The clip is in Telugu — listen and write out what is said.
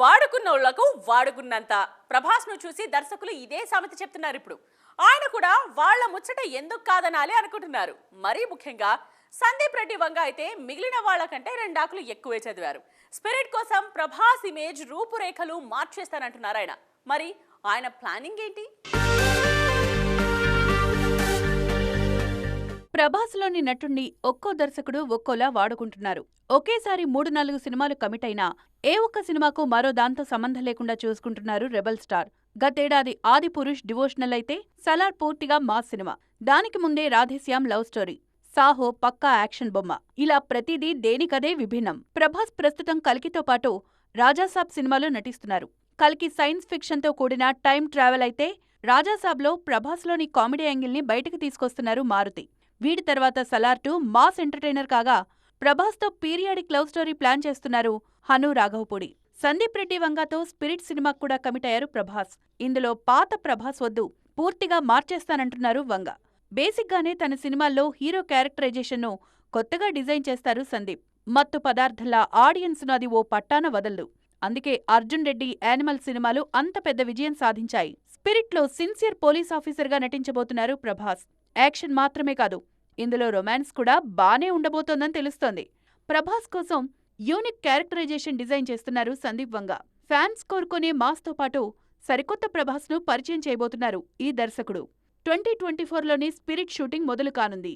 వాడుకున్నోళ్ళకు వాడుకున్నంత. ప్రభాస్ను చూసి దర్శకులు ఇదే సామెత చెప్తున్నారు ఇప్పుడు. ఆయన కూడా వాళ్ళ ముచ్చట ఎందుకు కాదనాలి అనుకుంటున్నారు. మరీ ముఖ్యంగా సందీప్ రెడ్డి వంగ అయితే మిగిలిన వాళ్ళకంటే రెండాకులు ఎక్కువే చదివారు. స్పిరిట్ కోసం ప్రభాస్ ఇమేజ్ రూపురేఖలు మార్చేస్తానంటున్నారు ఆయన. మరి ఆయన ప్లానింగ్ ఏంటి? ప్రభాస్లోని నటుణ్ణి ఒక్కో దర్శకుడు ఒక్కోలా వాడుకుంటున్నారు. ఒకేసారి మూడు నాలుగు సినిమాలు కమిట్ అయినా ఏ ఒక్క సినిమాకు మరో దాంతో సంబంధం లేకుండా చూసుకుంటున్నారు రెబల్ స్టార్. గతేడాది ఆది పురుష్ డివోషనల్ అయితే సలార్ పూర్తిగా మాస్ సినిమా. దానికి ముందే రాధేశ్యామ్ లవ్ స్టోరీ. సాహో పక్కా యాక్షన్ బొమ్మ. ఇలా ప్రతిదీ దేనికదే విభిన్నం. ప్రభాస్ ప్రస్తుతం కల్కితో పాటు రాజాసాబ్ సినిమాలో నటిస్తున్నారు. కల్కి సైన్స్ ఫిక్షన్తో కూడిన టైం ట్రావెల్ అయితే రాజాసాబ్లో ప్రభాస్లోని కామెడీ యాంగిల్ని బయటకు తీసుకొస్తున్నారు మారుతి. వీడి తర్వాత సలార్ టూ మాస్ ఎంటర్టైనర్ కాగా ప్రభాస్తో పీరియాడిక్ లవ్ స్టోరీ ప్లాన్ చేస్తున్నారు హను రాఘవపూడి. సందీప్ రెడ్డి వంగాతో స్పిరిట్ సినిమాకు కూడా కమిట్ అయ్యారు ప్రభాస్. ఇందులో పాత ప్రభాస్ వద్దు పూర్తిగా మార్చేస్తానంటున్నారు వంగ. బేసిక్గానే తన సినిమాల్లో హీరో క్యారెక్టరైజేషన్ను కొత్తగా డిజైన్ చేస్తారు సందీప్. మత్తు పదార్థంలా ఆడియన్స్ను అది ఓ పట్టాన వదలదు అందుకే అర్జున్ రెడ్డి యానిమల్ సినిమాలు అంత పెద్ద విజయం సాధించాయి. స్పిరిట్లో సిన్సియర్ పోలీస్ ఆఫీసర్గా నటించబోతున్నారు ప్రభాస్. యాక్షన్ మాత్రమే కాదు ఇందులో రొమాన్స్ కూడా బానే ఉండబోతోందని తెలుస్తోంది. ప్రభాస్ కోసం యూనిక్ క్యారెక్టరైజేషన్ డిజైన్ చేస్తున్నారు సందీప్ వంగ. ఫ్యాన్స్ కోరుకునే మాస్తో పాటు సరికొత్త ప్రభాస్ను పరిచయం చేయబోతున్నారు ఈ దర్శకుడు. ట్వంటీ ట్వంటీ ఫోర్లోని స్పిరిట్ షూటింగ్ మొదలు కానుంది.